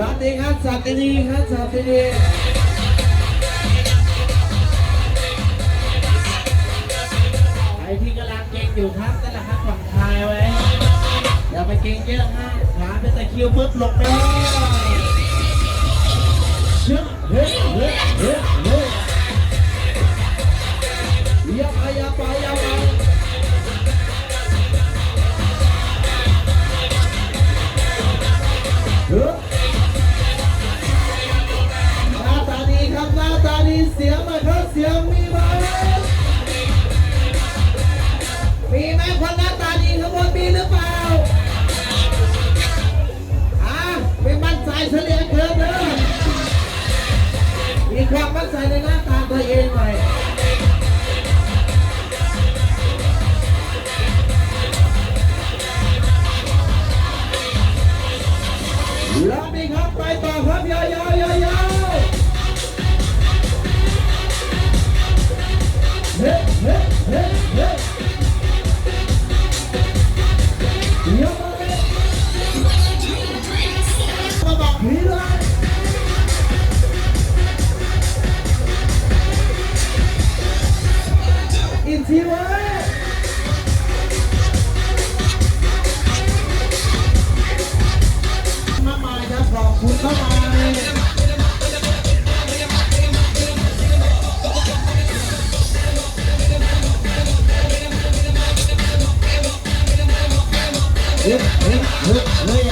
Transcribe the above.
ลาตเองครับสัตนีครับสัตนีใครที่กำลังเก่งอยู่ครับนั่นแหละครับผ่อนคลายไว้ อย่าไปเก่งเยอะฮะขาเป็นตะคิวปุ๊บหลบไปเลย ในหน้าตาตัวเองหน่อย กินซีว้มากมายครับขอบคุณมากมาเฮ้ยเฮ้ยเฮ้ย